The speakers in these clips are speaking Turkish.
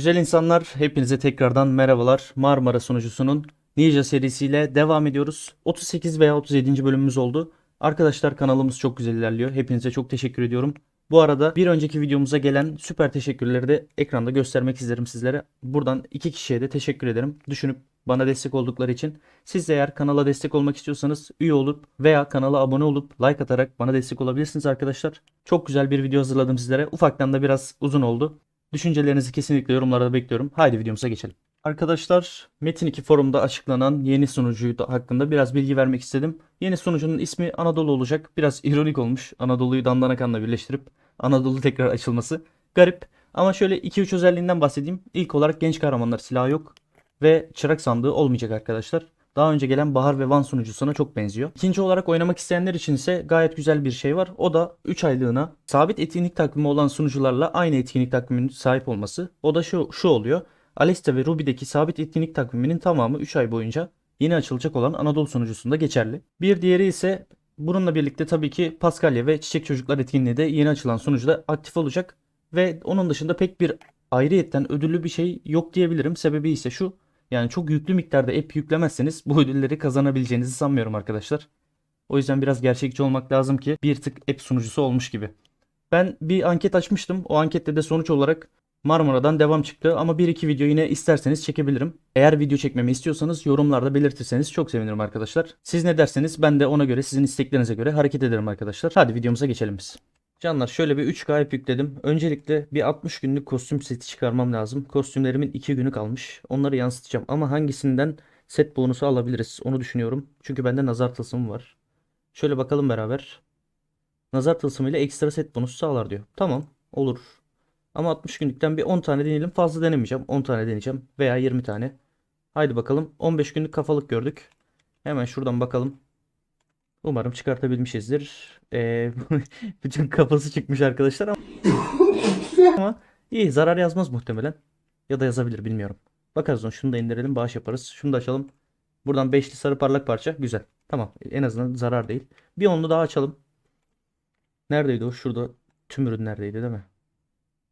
Güzel insanlar, hepinize tekrardan merhabalar. Marmara sunucusunun Ninja serisiyle devam ediyoruz. 38 veya 37. bölümümüz oldu. Arkadaşlar kanalımız çok güzel ilerliyor. Hepinize çok teşekkür ediyorum. Bu arada bir önceki videomuza gelen süper teşekkürleri de ekranda göstermek isterim sizlere. Buradan iki kişiye de teşekkür ederim. Düşünüp bana destek oldukları için. Siz de eğer kanala destek olmak istiyorsanız üye olup veya kanala abone olup like atarak bana destek olabilirsiniz arkadaşlar. Çok güzel bir video hazırladım sizlere. Ufaktan da biraz uzun oldu. Düşüncelerinizi kesinlikle yorumlarda bekliyorum. Haydi videomuza geçelim. Arkadaşlar Metin 2 forumda açıklanan yeni sunucuyu da hakkında biraz bilgi vermek istedim. Yeni sunucunun ismi Anadolu olacak. Biraz ironik olmuş. Anadolu'yu Dandanakan'la birleştirip Anadolu tekrar açılması. Garip. Ama şöyle 2-3 özelliğinden bahsedeyim. İlk olarak genç kahramanlar silahı yok. Ve çırak sandığı olmayacak arkadaşlar. Daha önce gelen Bahar ve Van sunucusuna çok benziyor. İkinci olarak oynamak isteyenler için ise gayet güzel bir şey var. O da 3 aylığına sabit etkinlik takvimi olan sunucularla aynı etkinlik takviminin sahip olması. O da şu, şu oluyor. Alesta ve Ruby'deki sabit etkinlik takviminin tamamı 3 ay boyunca yeni açılacak olan Anadolu sunucusunda geçerli. Bir diğeri ise bununla birlikte tabii ki Paskalya ve Çiçek Çocuklar etkinliği de yeni açılan sunucuda aktif olacak. Ve onun dışında pek bir ayrıyetten ödüllü bir şey yok diyebilirim. Sebebi ise şu. Yani çok yüklü miktarda app yüklemezseniz bu ödülleri kazanabileceğinizi sanmıyorum arkadaşlar. O yüzden biraz gerçekçi olmak lazım ki bir tık app sunucusu olmuş gibi. Ben bir anket açmıştım. O ankette de sonuç olarak Marmara'dan devam çıktı ama bir iki video yine isterseniz çekebilirim. Eğer video çekmemi istiyorsanız yorumlarda belirtirseniz çok sevinirim arkadaşlar. Siz ne derseniz ben de ona göre sizin isteklerinize göre hareket ederim arkadaşlar. Hadi videomuza geçelim biz. Canlar şöyle bir 3K app yükledim. Öncelikle bir 60 günlük kostüm seti çıkarmam lazım. Kostümlerimin 2 günü kalmış. Onları yansıtacağım ama hangisinden set bonusu alabiliriz onu düşünüyorum. Çünkü bende nazar tılsımı var. Şöyle bakalım beraber. Nazar tılsımıyla ekstra set bonusu sağlar diyor. Tamam olur. Ama 60 günlükten bir 10 tane deneyelim. Fazla denemeyeceğim. 10 tane deneyeceğim. Veya 20 tane. Haydi bakalım. 15 günlük kafalık gördük. Hemen şuradan bakalım. Umarım çıkartabilmişizdir. Ee, bütün kafası çıkmış arkadaşlar ama, ama iyi zarar yazmaz muhtemelen. Ya da yazabilir bilmiyorum. Bakarız onu. Şunu da indirelim. Bağış yaparız. Şunu da açalım. Buradan beşli sarı parlak parça. Güzel. Tamam. En azından zarar değil. Bir onlu daha açalım. Neredeydi o? Şurada tüm ürünlerdeydi değil mi?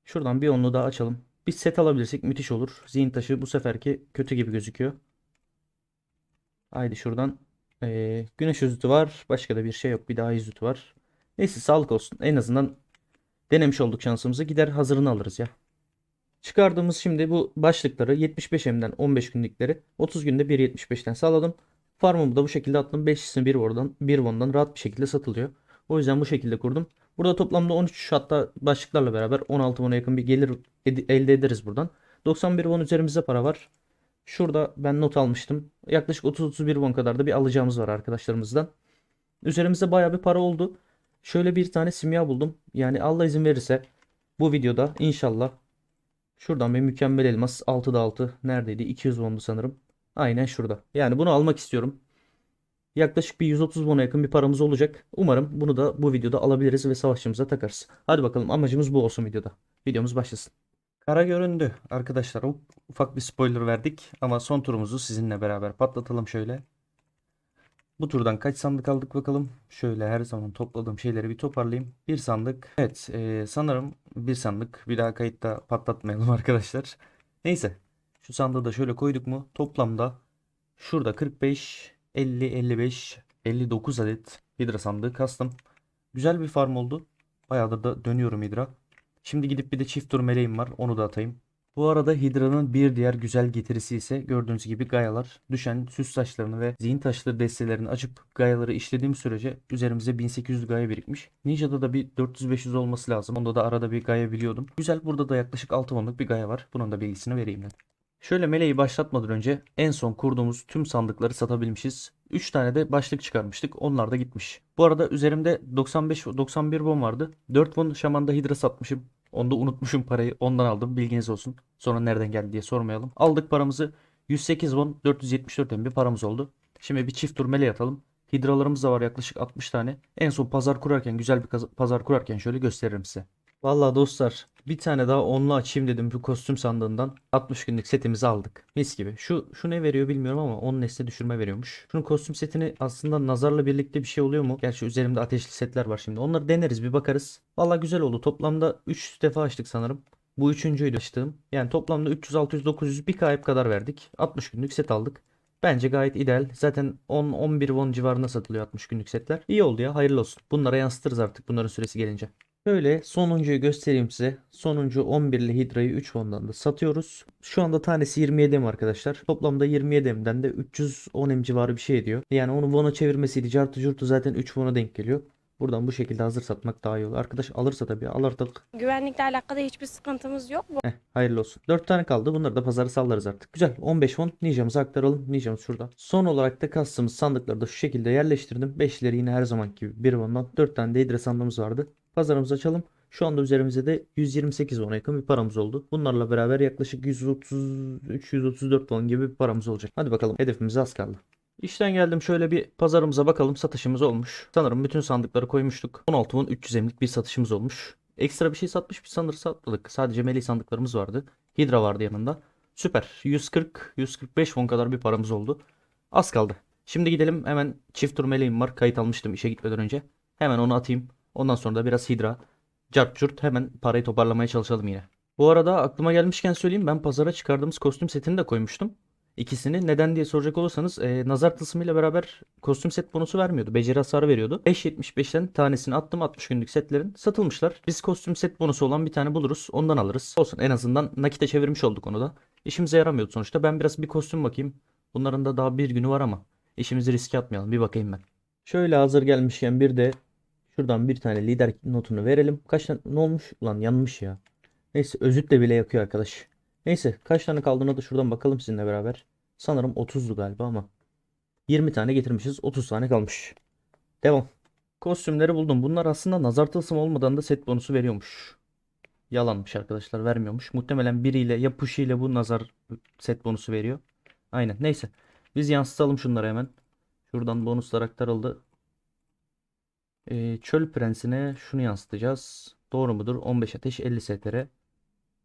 Şuradan bir onlu daha açalım. Bir set alabilirsek müthiş olur. Zihin taşı bu seferki kötü gibi gözüküyor. Haydi şuradan. Ee, güneş özütü var. Başka da bir şey yok. Bir daha yüzütü var. Neyse sağlık olsun. En azından denemiş olduk şansımızı. Gider hazırını alırız ya. Çıkardığımız şimdi bu başlıkları 75M'den 15 günlükleri 30 günde 1.75'ten sağladım. Farmımı da bu şekilde attım. 5'lisini bir oradan bir bondan rahat bir şekilde satılıyor. O yüzden bu şekilde kurdum. Burada toplamda 13 hatta başlıklarla beraber 16 won'a yakın bir gelir elde ederiz buradan. 91 won üzerimizde para var. Şurada ben not almıştım. Yaklaşık 30-31 won kadar da bir alacağımız var arkadaşlarımızdan. Üzerimizde bayağı bir para oldu. Şöyle bir tane simya buldum. Yani Allah izin verirse bu videoda inşallah şuradan bir mükemmel elmas 6'da 6 neredeydi? 200 wondu sanırım. Aynen şurada. Yani bunu almak istiyorum. Yaklaşık bir 130 won'a yakın bir paramız olacak. Umarım bunu da bu videoda alabiliriz ve savaşçımıza takarız. Hadi bakalım amacımız bu olsun videoda. Videomuz başlasın. Kara göründü arkadaşlar. Ufak bir spoiler verdik ama son turumuzu sizinle beraber patlatalım şöyle. Bu turdan kaç sandık aldık bakalım. Şöyle her zaman topladığım şeyleri bir toparlayayım. Bir sandık. Evet e, sanırım bir sandık. Bir daha kayıtta patlatmayalım arkadaşlar. Neyse. Şu sandığı da şöyle koyduk mu? Toplamda şurada 45, 50, 55, 59 adet hidra sandığı kastım. Güzel bir farm oldu. Bayağıdır da dönüyorum hidra. Şimdi gidip bir de çift tur meleğim var. Onu da atayım. Bu arada Hidra'nın bir diğer güzel getirisi ise gördüğünüz gibi gayalar. Düşen süs taşlarını ve zihin taşları destelerini açıp gayaları işlediğim sürece üzerimize 1800 gaya birikmiş. Ninja'da da bir 400-500 olması lazım. Onda da arada bir gaya biliyordum. Güzel burada da yaklaşık 6 wonluk bir gaya var. Bunun da bilgisini vereyim ben. Şöyle meleği başlatmadan önce en son kurduğumuz tüm sandıkları satabilmişiz. 3 tane de başlık çıkarmıştık. Onlar da gitmiş. Bu arada üzerimde 95-91 won vardı. 4 won şamanda hidra satmışım. Onda unutmuşum parayı. Ondan aldım. Bilginiz olsun. Sonra nereden geldi diye sormayalım. Aldık paramızı. 108 won 474 bir paramız oldu. Şimdi bir çift tur meleği atalım. Hidralarımız da var yaklaşık 60 tane. En son pazar kurarken güzel bir pazar kurarken şöyle gösteririm size. Vallahi dostlar bir tane daha onlu açayım dedim bu kostüm sandığından. 60 günlük setimizi aldık. Mis gibi. Şu şu ne veriyor bilmiyorum ama 10 nesne düşürme veriyormuş. Şunun kostüm setini aslında nazarla birlikte bir şey oluyor mu? Gerçi üzerimde ateşli setler var şimdi. Onları deneriz bir bakarız. Vallahi güzel oldu. Toplamda 3 defa açtık sanırım. Bu üçüncüydü açtığım. Yani toplamda 300, 600, 900 bir kayıp kadar verdik. 60 günlük set aldık. Bence gayet ideal. Zaten 10-11 won civarında satılıyor 60 günlük setler. İyi oldu ya hayırlı olsun. Bunlara yansıtırız artık bunların süresi gelince. Şöyle sonuncuyu göstereyim size. Sonuncu 11'li Hidra'yı 3 won'dan da satıyoruz. Şu anda tanesi 27 M arkadaşlar. Toplamda 27 M'den de 310 M civarı bir şey ediyor. Yani onu won'a çevirmesiydi. Cartı curtu zaten 3 won'a denk geliyor. Buradan bu şekilde hazır satmak daha iyi olur. Arkadaş alırsa tabii alırdık. Güvenlikle alakalı hiçbir sıkıntımız yok. Bu Heh, hayırlı olsun. 4 tane kaldı. Bunları da pazara sallarız artık. Güzel. 15 won ninjamıza aktaralım. Ninjamız şurada. Son olarak da kastığımız sandıkları da şu şekilde yerleştirdim. 5'leri yine her zaman gibi 1 won'dan 4 tane de hidre sandığımız vardı. Pazarımızı açalım. Şu anda üzerimizde de 128 won'a yakın bir paramız oldu. Bunlarla beraber yaklaşık 133-134 won gibi bir paramız olacak. Hadi bakalım hedefimize az kaldı. İşten geldim şöyle bir pazarımıza bakalım satışımız olmuş. Sanırım bütün sandıkları koymuştuk. 16 won 300 emlik bir satışımız olmuş. Ekstra bir şey satmış bir sanır satmadık. Sadece meleği sandıklarımız vardı. Hidra vardı yanında. Süper. 140 145 won kadar bir paramız oldu. Az kaldı. Şimdi gidelim hemen çift tur meleğim var. Kayıt almıştım işe gitmeden önce. Hemen onu atayım. Ondan sonra da biraz hidra. Cart curt hemen parayı toparlamaya çalışalım yine. Bu arada aklıma gelmişken söyleyeyim ben pazara çıkardığımız kostüm setini de koymuştum. İkisini neden diye soracak olursanız e, nazar tılsımıyla beraber kostüm set bonusu vermiyordu. Beceri hasarı veriyordu. 5.75'ten tanesini attım 60 günlük setlerin satılmışlar. Biz kostüm set bonusu olan bir tane buluruz. Ondan alırız. Olsun en azından nakite çevirmiş olduk onu da. İşimize yaramıyordu sonuçta. Ben biraz bir kostüm bakayım. Bunların da daha bir günü var ama işimizi riske atmayalım. Bir bakayım ben. Şöyle hazır gelmişken bir de şuradan bir tane lider notunu verelim. Kaç tane ne olmuş? Ulan yanmış ya. Neyse özütle bile yakıyor arkadaş. Neyse kaç tane kaldığına da şuradan bakalım sizinle beraber. Sanırım 30'du galiba ama. 20 tane getirmişiz. 30 tane kalmış. Devam. Kostümleri buldum. Bunlar aslında nazar tılsım olmadan da set bonusu veriyormuş. Yalanmış arkadaşlar vermiyormuş. Muhtemelen biriyle ya Pushi ile bu nazar set bonusu veriyor. Aynen. Neyse. Biz yansıtalım şunları hemen. Şuradan bonuslar aktarıldı. Ee, Çöl Prensi'ne şunu yansıtacağız. Doğru mudur? 15 ateş 50 STR.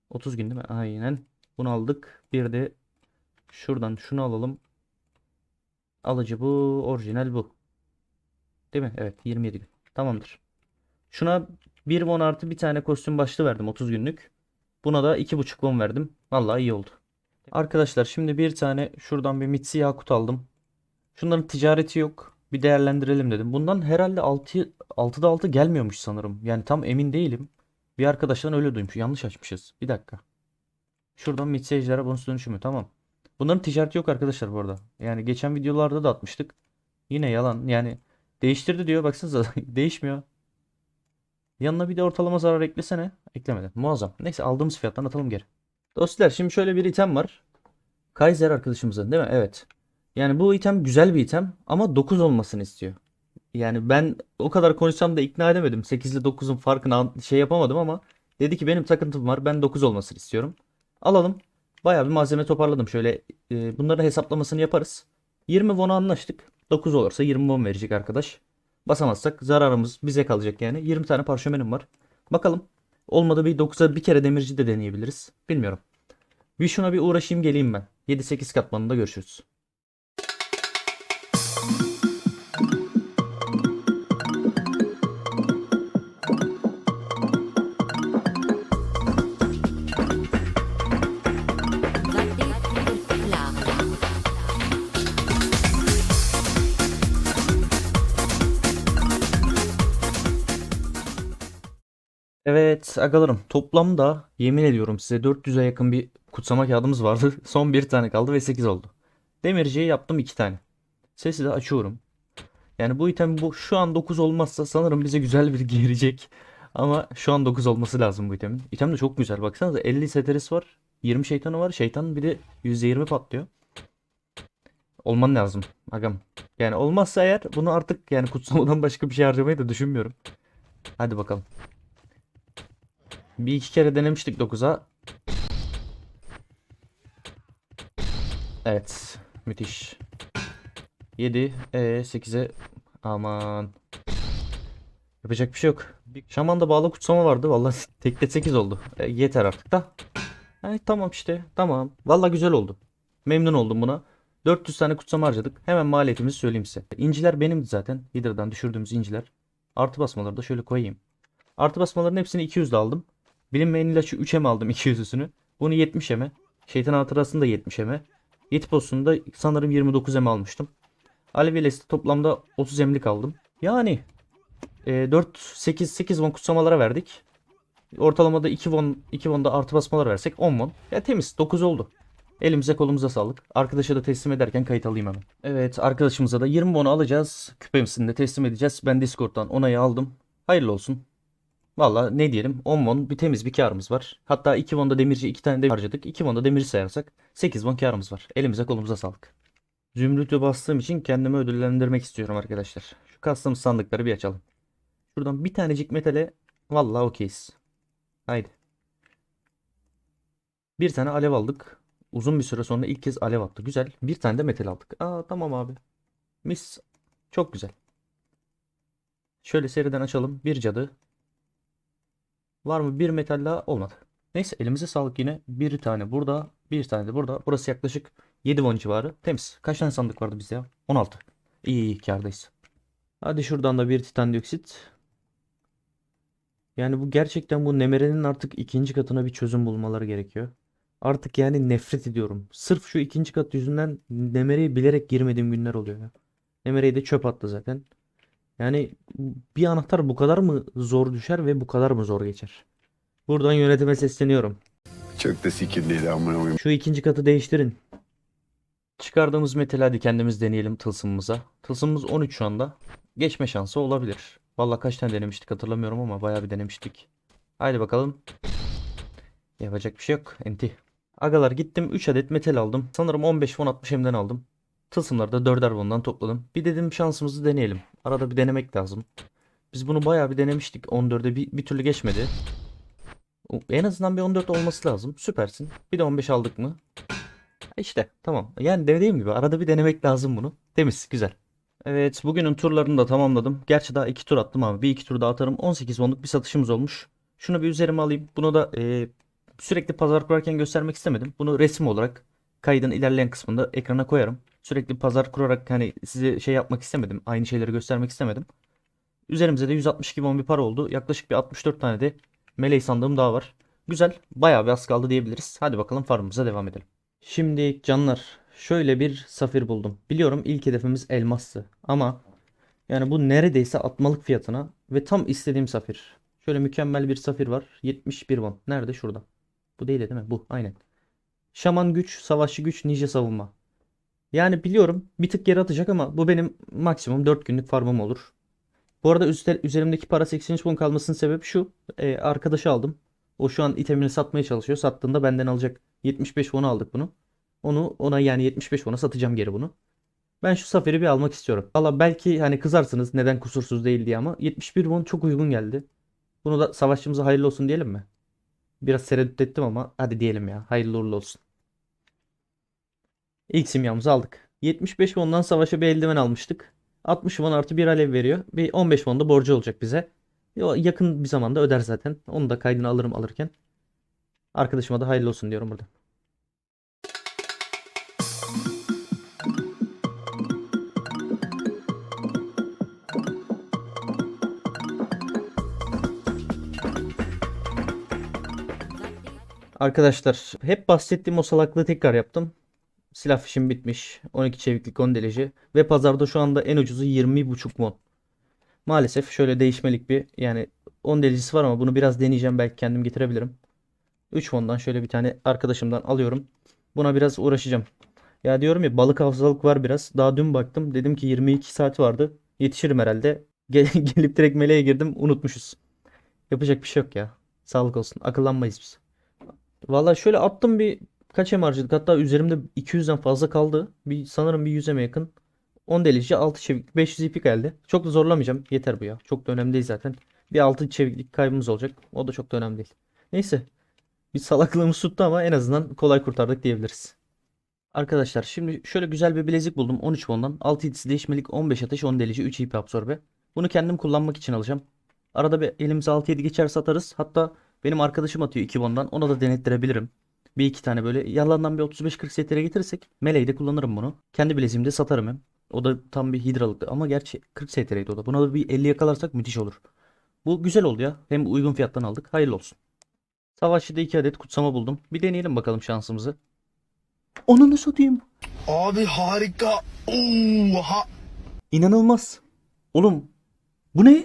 30 gün değil mi? Aynen. Bunu aldık. Bir de şuradan şunu alalım. Alıcı bu. Orijinal bu. Değil mi? Evet. 27 gün. Tamamdır. Şuna 1 won artı bir tane kostüm başlığı verdim 30 günlük. Buna da 2,5 won verdim. Vallahi iyi oldu. Arkadaşlar şimdi bir tane şuradan bir Mitsi Yakut aldım. Şunların ticareti yok. Bir değerlendirelim dedim. Bundan herhalde 6 6'da 6 gelmiyormuş sanırım. Yani tam emin değilim. Bir arkadaştan öyle duymuş. Yanlış açmışız. Bir dakika. Şuradan Mitsi Ejderha bonus dönüşümü. Tamam. Bunların ticareti yok arkadaşlar bu arada. Yani geçen videolarda da atmıştık. Yine yalan. Yani değiştirdi diyor. Baksanıza değişmiyor. Yanına bir de ortalama zarar eklesene. Eklemeden. Muazzam. Neyse aldığımız fiyattan atalım geri. Dostlar şimdi şöyle bir item var. Kaiser arkadaşımızın değil mi? Evet. Yani bu item güzel bir item ama 9 olmasını istiyor. Yani ben o kadar konuşsam da ikna edemedim. 8 ile 9'un farkını şey yapamadım ama dedi ki benim takıntım var. Ben 9 olmasını istiyorum. Alalım. Bayağı bir malzeme toparladım. Şöyle e, bunların hesaplamasını yaparız. 20 won'a anlaştık. 9 olursa 20 won verecek arkadaş. Basamazsak zararımız bize kalacak yani. 20 tane parşömenim var. Bakalım. Olmadı bir 9'a bir kere demirci de deneyebiliriz. Bilmiyorum. Bir şuna bir uğraşayım geleyim ben. 7-8 katmanında görüşürüz. Evet agalarım toplamda yemin ediyorum size 400'e yakın bir kutsama kağıdımız vardı. Son bir tane kaldı ve 8 oldu. Demirciye yaptım 2 tane. Sesi de açıyorum. Yani bu item bu şu an 9 olmazsa sanırım bize güzel bir gelecek. Ama şu an 9 olması lazım bu itemin. İtem de çok güzel. Baksanıza 50 seteris var. 20 şeytanı var. Şeytan bir de %20 patlıyor. Olman lazım agam. Yani olmazsa eğer bunu artık yani kutsamadan başka bir şey harcamayı da düşünmüyorum. Hadi bakalım. Bir iki kere denemiştik 9'a. Evet. Müthiş. 7. E 8'e. Aman. Yapacak bir şey yok. Şamanda bağlı kutsama vardı. Vallahi tekte 8 oldu. E, yeter artık da. Yani tamam işte. Tamam. Vallahi güzel oldu. Memnun oldum buna. 400 tane kutsama harcadık. Hemen maliyetimizi söyleyeyim size. İnciler benimdi zaten. Hidra'dan düşürdüğümüz inciler. Artı basmaları da şöyle koyayım. Artı basmaların hepsini 200'de aldım. Bilinmeyen ilaçı 3'e mi aldım 200'üsünü. Bunu 70'e mi? Şeytan hatırasını da 70'e mi? Yeti postunu da sanırım 29'e mi almıştım. Alev Yeles'te toplamda 30 emlik aldım. Yani e, 4 8 8 won kutsamalara verdik. Ortalamada 2 won 2 won da artı basmalar versek 10 won. Ya temiz 9 oldu. Elimize kolumuza sağlık. Arkadaşa da teslim ederken kayıt alayım hemen. Evet arkadaşımıza da 20 won alacağız. Küpemizini de teslim edeceğiz. Ben Discord'dan onayı aldım. Hayırlı olsun. Valla ne diyelim 10 won bir temiz bir karımız var. Hatta 2 won da demirci 2 tane de harcadık. 2 won da demirci sayarsak 8 won karımız var. Elimize kolumuza sağlık. Zümrüt'ü bastığım için kendimi ödüllendirmek istiyorum arkadaşlar. Şu custom sandıkları bir açalım. Şuradan bir tanecik metale valla okeyiz. Haydi. Bir tane alev aldık. Uzun bir süre sonra ilk kez alev attı. Güzel. Bir tane de metal aldık. Aa tamam abi. Mis. Çok güzel. Şöyle seriden açalım. Bir cadı. Var mı? Bir metal daha olmadı. Neyse elimize sağlık yine. Bir tane burada. Bir tane de burada. Burası yaklaşık 7 won civarı. Temiz. Kaç tane sandık vardı bizde ya? 16. İyi iyi kârdayız. Hadi şuradan da bir titan dioksit. Yani bu gerçekten bu Nemere'nin artık ikinci katına bir çözüm bulmaları gerekiyor. Artık yani nefret ediyorum. Sırf şu ikinci kat yüzünden Nemere'ye bilerek girmediğim günler oluyor. Nemere'yi de çöp attı zaten. Yani bir anahtar bu kadar mı zor düşer ve bu kadar mı zor geçer? Buradan yönetime sesleniyorum. Çok da sikirliydi amına koyayım. Şu ikinci katı değiştirin. Çıkardığımız metal hadi kendimiz deneyelim tılsımımıza. Tılsımımız 13 şu anda. Geçme şansı olabilir. Vallahi kaç tane denemiştik hatırlamıyorum ama bayağı bir denemiştik. Haydi bakalım. Yapacak bir şey yok. Enti. Agalar gittim 3 adet metal aldım. Sanırım 15 won 60 hemden aldım. Tılsımları da 4'er won'dan topladım. Bir dedim şansımızı deneyelim. Arada bir denemek lazım. Biz bunu bayağı bir denemiştik. 14'e bir, bir türlü geçmedi. En azından bir 14 olması lazım. Süpersin. Bir de 15 aldık mı? İşte tamam. Yani dediğim gibi arada bir denemek lazım bunu. Temiz, güzel. Evet, bugünün turlarını da tamamladım. Gerçi daha iki tur attım abi. Bir iki tur daha atarım. 18 wonluk bir satışımız olmuş. Şunu bir üzerime alayım. Bunu da e, sürekli pazar kurarken göstermek istemedim. Bunu resim olarak kaydın ilerleyen kısmında ekrana koyarım. Sürekli pazar kurarak hani size şey yapmak istemedim. Aynı şeyleri göstermek istemedim. Üzerimize de 162 won bir para oldu. Yaklaşık bir 64 tane de Melee sandığım daha var. Güzel. Bayağı bir az kaldı diyebiliriz. Hadi bakalım farmımıza devam edelim. Şimdi canlar şöyle bir safir buldum. Biliyorum ilk hedefimiz elmastı. Ama yani bu neredeyse atmalık fiyatına ve tam istediğim safir. Şöyle mükemmel bir safir var. 71 won. Nerede? Şurada. Bu değil de değil mi? Bu. Aynen. Şaman güç, savaşçı güç, ninja savunma. Yani biliyorum bir tık geri atacak ama bu benim maksimum 4 günlük farmım olur. Bu arada üzerimdeki para 83 won kalmasının sebebi şu. E, arkadaşı aldım. O şu an itemini satmaya çalışıyor. Sattığında benden alacak. 75 won aldık bunu. Onu ona yani 75 won'a satacağım geri bunu. Ben şu Safir'i bir almak istiyorum. Valla belki hani kızarsınız neden kusursuz değil diye ama 71 won çok uygun geldi. Bunu da savaşçımıza hayırlı olsun diyelim mi? Biraz tereddüt ettim ama hadi diyelim ya. Hayırlı uğurlu olsun. İlk simyamızı aldık. 75 won'dan savaşa bir eldiven almıştık. 60 won artı bir alev veriyor. Bir 15 won da borcu olacak bize. Yakın bir zamanda öder zaten. Onu da kaydını alırım alırken. Arkadaşıma da hayırlı olsun diyorum burada. Arkadaşlar hep bahsettiğim o salaklığı tekrar yaptım. Silah fişim bitmiş. 12 çeviklik 10 delici. Ve pazarda şu anda en ucuzu 20,5 won. Maalesef şöyle değişmelik bir yani 10 delicisi var ama bunu biraz deneyeceğim belki kendim getirebilirim. 3 fondan şöyle bir tane arkadaşımdan alıyorum. Buna biraz uğraşacağım. Ya diyorum ya balık hafızalık var biraz. Daha dün baktım dedim ki 22 saati vardı. Yetişirim herhalde. Gel- Gelip direkt meleğe girdim unutmuşuz. Yapacak bir şey yok ya. Sağlık olsun. Akıllanmayız biz. Valla şöyle attım bir kaç em harcadık. Hatta üzerimde 200'den fazla kaldı. Bir sanırım bir 100'e yakın. 10 delici 6 çevik 500 ip geldi. Çok da zorlamayacağım. Yeter bu ya. Çok da önemli değil zaten. Bir 6 çeviklik kaybımız olacak. O da çok da önemli değil. Neyse. Bir salaklığımız tuttu ama en azından kolay kurtardık diyebiliriz. Arkadaşlar şimdi şöyle güzel bir bilezik buldum 13 won'dan. 6 7'si değişmelik 15 ateş 10 delici 3 ip absorbe. Bunu kendim kullanmak için alacağım. Arada bir elimize 6-7 geçer satarız. Hatta benim arkadaşım atıyor 2 won'dan. Ona da denettirebilirim. Bir iki tane böyle yalandan bir 35-40 STR getirirsek meleği de kullanırım bunu. Kendi bileziğimde satarım hem. O da tam bir hidralıktı ama gerçi 40 STR'ydi o da. Buna da bir 50 yakalarsak müthiş olur. Bu güzel oldu ya. Hem uygun fiyattan aldık. Hayırlı olsun. Savaşçıda 2 adet kutsama buldum. Bir deneyelim bakalım şansımızı. Onunu satayım. Abi harika. Oha. İnanılmaz. Oğlum bu ne?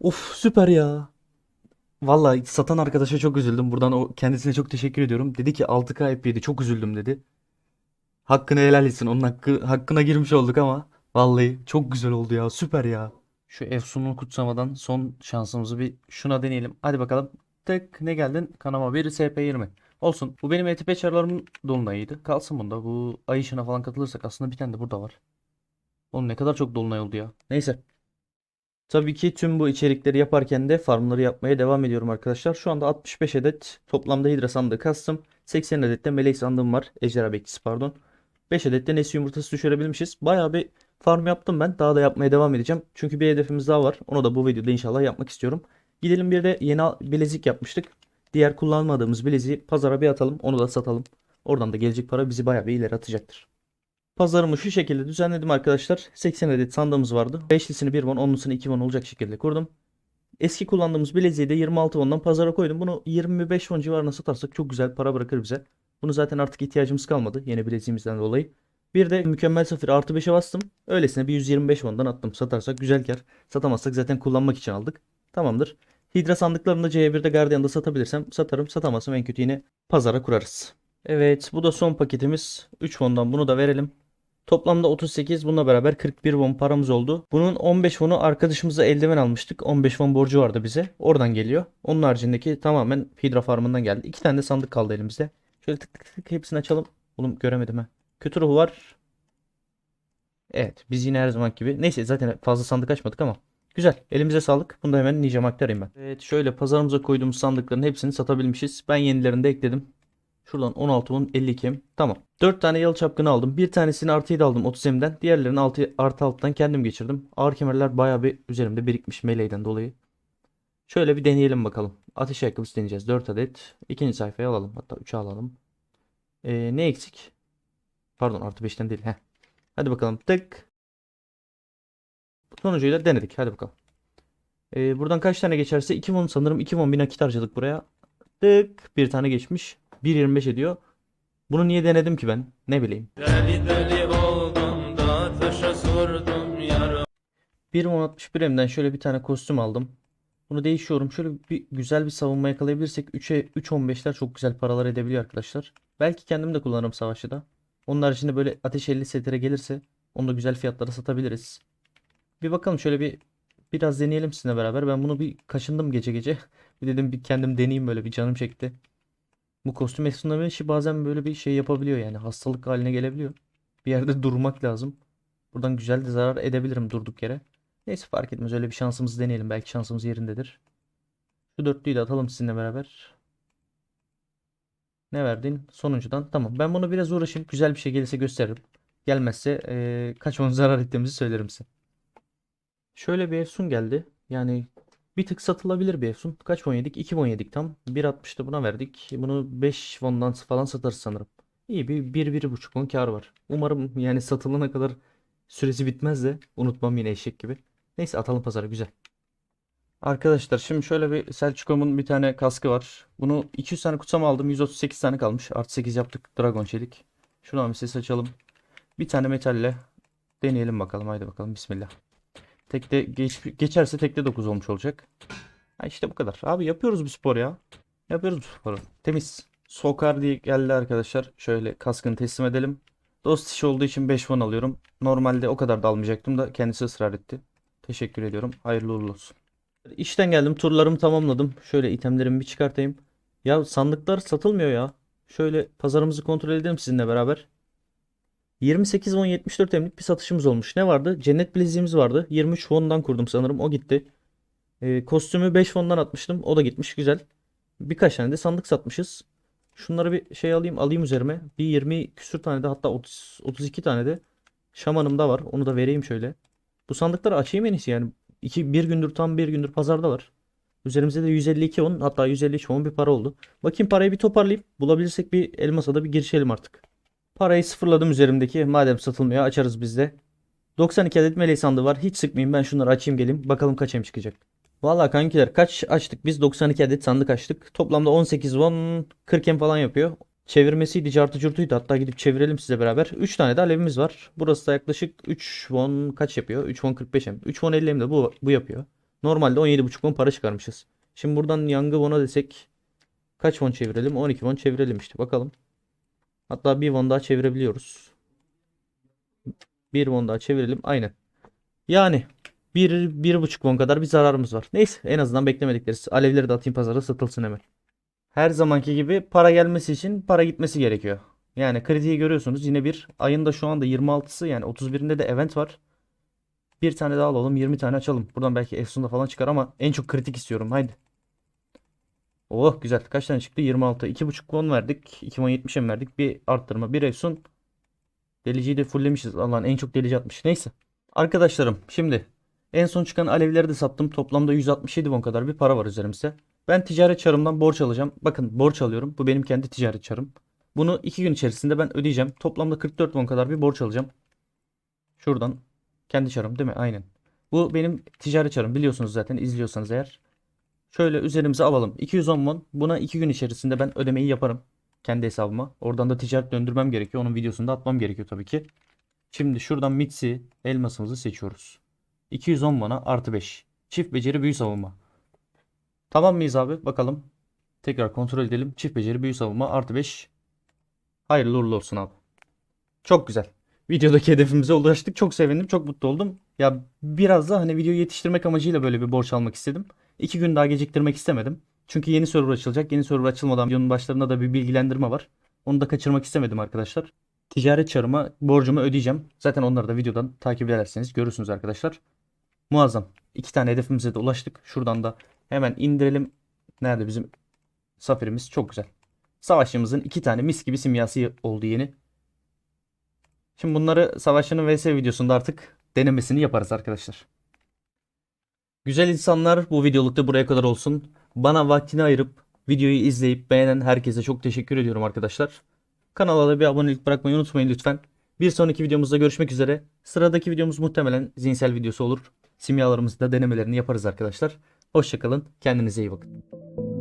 Of süper ya. Vallahi satan arkadaşa çok üzüldüm. Buradan o kendisine çok teşekkür ediyorum. Dedi ki 6K hep yedi. Çok üzüldüm dedi. Hakkını helal etsin. Onun hakkı, hakkına girmiş olduk ama vallahi çok güzel oldu ya. Süper ya. Şu Efsun'u kutsamadan son şansımızı bir şuna deneyelim. Hadi bakalım. Tık ne geldin? Kanama 1 SP20. Olsun. Bu benim ETP çarlarımın dolunayıydı. Kalsın bunda. Bu ay ışığına falan katılırsak aslında bir tane de burada var. Oğlum ne kadar çok dolunay oldu ya. Neyse. Tabii ki tüm bu içerikleri yaparken de farmları yapmaya devam ediyorum arkadaşlar. Şu anda 65 adet toplamda hidra sandığı kastım. 80 adet de melek sandığım var. Ejderha bekçisi pardon. 5 adet de nesi yumurtası düşürebilmişiz. Bayağı bir farm yaptım ben. Daha da yapmaya devam edeceğim. Çünkü bir hedefimiz daha var. Onu da bu videoda inşallah yapmak istiyorum. Gidelim bir de yeni bilezik yapmıştık. Diğer kullanmadığımız bileziği pazara bir atalım. Onu da satalım. Oradan da gelecek para bizi bayağı bir ileri atacaktır. Pazarımı şu şekilde düzenledim arkadaşlar. 80 adet sandığımız vardı. 5'lisini 1 won, 10'lusunu 2 won olacak şekilde kurdum. Eski kullandığımız bileziği de 26 won'dan pazara koydum. Bunu 25 won civarına satarsak çok güzel para bırakır bize. Bunu zaten artık ihtiyacımız kalmadı yeni bileziğimizden dolayı. Bir de mükemmel safir artı 5'e bastım. Öylesine bir 125 won'dan attım. Satarsak güzel kar. Satamazsak zaten kullanmak için aldık. Tamamdır. Hidra sandıklarını da C1'de Guardian'da satabilirsem satarım. Satamazsam en kötü yine pazara kurarız. Evet bu da son paketimiz. 3 won'dan bunu da verelim. Toplamda 38 bununla beraber 41 won paramız oldu. Bunun 15 won'u arkadaşımıza eldiven almıştık. 15 won borcu vardı bize. Oradan geliyor. Onun haricindeki tamamen Hydra farmından geldi. İki tane de sandık kaldı elimizde. Şöyle tık tık tık hepsini açalım. Oğlum göremedim ha. Kötü ruhu var. Evet biz yine her zaman gibi. Neyse zaten fazla sandık açmadık ama. Güzel. Elimize sağlık. Bunu da hemen Ninja'ma aktarayım ben. Evet şöyle pazarımıza koyduğumuz sandıkların hepsini satabilmişiz. Ben yenilerini de ekledim. Şuradan 16 won 52 m. Tamam. 4 tane yalı çapkını aldım. Bir tanesini artı 7 aldım 30 M'den. Diğerlerini 6 artı alttan kendim geçirdim. Ağır kemerler bayağı bir üzerimde birikmiş meleğden dolayı. Şöyle bir deneyelim bakalım. Ateş ayakkabısı deneyeceğiz. 4 adet. İkinci sayfaya alalım. Hatta 3'e alalım. Ee, ne eksik? Pardon artı 5'ten değil. Heh. Hadi bakalım. Tık. Sonuncuyu da denedik. Hadi bakalım. Ee, buradan kaç tane geçerse 2 won sanırım 2 won bir nakit harcadık buraya. Tık. Bir tane geçmiş. 1.25 ediyor. Bunu niye denedim ki ben? Ne bileyim. Deli deli oldum da taşa sordum yarım 1.61 M'den şöyle bir tane kostüm aldım. Bunu değişiyorum. Şöyle bir güzel bir savunma yakalayabilirsek 3'e 3.15'ler çok güzel paralar edebiliyor arkadaşlar. Belki kendim de kullanırım savaşta da. Onun haricinde böyle ateş 50 setere gelirse onu da güzel fiyatlara satabiliriz. Bir bakalım şöyle bir biraz deneyelim sizinle beraber. Ben bunu bir kaşındım gece gece. Bir dedim bir kendim deneyeyim böyle bir canım çekti. Bu kostüm efsunları işi bazen böyle bir şey yapabiliyor yani hastalık haline gelebiliyor. Bir yerde durmak lazım. Buradan güzel de zarar edebilirim durduk yere. Neyse fark etmez öyle bir şansımızı deneyelim. Belki şansımız yerindedir. Şu dörtlüyü de atalım sizinle beraber. Ne verdin? Sonuncudan. Tamam. Ben bunu biraz uğraşayım. Güzel bir şey gelirse gösteririm. Gelmezse eee kaç on zarar ettiğimizi söylerim size. Şöyle bir efsun geldi. Yani bir tık satılabilir bir efsun. Kaç won yedik? 2 won yedik tam. 1.60'da buna verdik. Bunu 5 won'dan falan satarız sanırım. İyi bir 1-1.5 won kar var. Umarım yani satılana kadar süresi bitmez de unutmam yine eşek gibi. Neyse atalım pazara güzel. Arkadaşlar şimdi şöyle bir Selçuk'umun bir tane kaskı var. Bunu 200 tane kutsama aldım. 138 tane kalmış. Artı 8 yaptık. Dragon çelik. Şuradan bir ses açalım. Bir tane metalle deneyelim bakalım. Haydi bakalım. Bismillah. Tekte geç, geçerse tekte 9 olmuş olacak. Ha işte bu kadar. Abi yapıyoruz bu spor ya. Yapıyoruz bu sporu. Temiz. Sokar diye geldi arkadaşlar. Şöyle kaskını teslim edelim. Dost işi olduğu için 5 won alıyorum. Normalde o kadar da almayacaktım da kendisi ısrar etti. Teşekkür ediyorum. Hayırlı uğurlu olsun. İşten geldim. Turlarımı tamamladım. Şöyle itemlerimi bir çıkartayım. Ya sandıklar satılmıyor ya. Şöyle pazarımızı kontrol edelim sizinle beraber. 28 won 74 emlik bir satışımız olmuş. Ne vardı? Cennet bileziğimiz vardı. 23 won'dan kurdum sanırım. O gitti. Ee, kostümü 5 won'dan atmıştım. O da gitmiş. Güzel. Birkaç tane de sandık satmışız. Şunları bir şey alayım alayım üzerime. Bir 20 küsür tane de hatta 30 32 tane de şamanımda var. Onu da vereyim şöyle. Bu sandıkları açayım en iyisi yani. İki, bir gündür tam bir gündür pazarda var. Üzerimizde de 152 won hatta 153 won bir para oldu. Bakayım parayı bir toparlayıp bulabilirsek bir elmasa da bir girişelim artık. Parayı sıfırladım üzerimdeki. Madem satılmıyor açarız biz de. 92 adet meleği sandığı var. Hiç sıkmayayım ben şunları açayım geleyim. Bakalım kaç em çıkacak. Valla kankiler kaç açtık? Biz 92 adet sandık açtık. Toplamda 18 won 40 em falan yapıyor. Çevirmesiydi, cartı curtuydu. Hatta gidip çevirelim size beraber. 3 tane de alevimiz var. Burası da yaklaşık 3 won kaç yapıyor? 3 won 45 em. 3 won 50 em de bu, bu yapıyor. Normalde 17,5 won para çıkarmışız. Şimdi buradan yangı won'a desek kaç won çevirelim? 12 won çevirelim işte bakalım. Hatta bir won daha çevirebiliyoruz. Bir won daha çevirelim. Aynen. Yani bir, bir buçuk won kadar bir zararımız var. Neyse en azından beklemedikleri. Alevleri de atayım pazara satılsın hemen. Her zamanki gibi para gelmesi için para gitmesi gerekiyor. Yani kritiği görüyorsunuz yine bir ayın da şu anda 26'sı yani 31'inde de event var. Bir tane daha alalım 20 tane açalım. Buradan belki Efsun'da falan çıkar ama en çok kritik istiyorum haydi. Oh güzel kaç tane çıktı 26 2.5 won verdik 2 won 70'e mi verdik bir arttırma bir Efsun. Deliciyi de fulllemişiz Allah'ın en çok delici atmış neyse. Arkadaşlarım şimdi en son çıkan alevleri de sattım. Toplamda 167 won kadar bir para var üzerimizde. Ben ticaret çarımdan borç alacağım. Bakın borç alıyorum. Bu benim kendi ticaret çarım. Bunu 2 gün içerisinde ben ödeyeceğim. Toplamda 44 won kadar bir borç alacağım. Şuradan kendi çarım değil mi? Aynen. Bu benim ticaret çarım. Biliyorsunuz zaten izliyorsanız eğer. Şöyle üzerimize alalım. 210 won. Buna 2 gün içerisinde ben ödemeyi yaparım. Kendi hesabıma. Oradan da ticaret döndürmem gerekiyor. Onun videosunu da atmam gerekiyor tabii ki. Şimdi şuradan Mitsi elmasımızı seçiyoruz. 210 mana artı 5. Çift beceri büyü savunma. Tamam mıyız abi? Bakalım. Tekrar kontrol edelim. Çift beceri büyü savunma artı 5. Hayırlı uğurlu olsun abi. Çok güzel. Videodaki hedefimize ulaştık. Çok sevindim. Çok mutlu oldum. Ya biraz da hani videoyu yetiştirmek amacıyla böyle bir borç almak istedim. İki gün daha geciktirmek istemedim. Çünkü yeni server açılacak. Yeni server açılmadan videonun başlarında da bir bilgilendirme var. Onu da kaçırmak istemedim arkadaşlar. Ticaret çarıma borcumu ödeyeceğim. Zaten onları da videodan takip ederseniz görürsünüz arkadaşlar. Muazzam. İki tane hedefimize de ulaştık. Şuradan da hemen indirelim. Nerede bizim safirimiz? Çok güzel. Savaşçımızın iki tane mis gibi simyası oldu yeni. Şimdi bunları savaşçının vs videosunda artık denemesini yaparız arkadaşlar. Güzel insanlar bu videolukta buraya kadar olsun. Bana vaktini ayırıp videoyu izleyip beğenen herkese çok teşekkür ediyorum arkadaşlar. Kanala da bir abonelik bırakmayı unutmayın lütfen. Bir sonraki videomuzda görüşmek üzere. Sıradaki videomuz muhtemelen zihinsel videosu olur. Simyalarımızda denemelerini yaparız arkadaşlar. Hoşçakalın. Kendinize iyi bakın.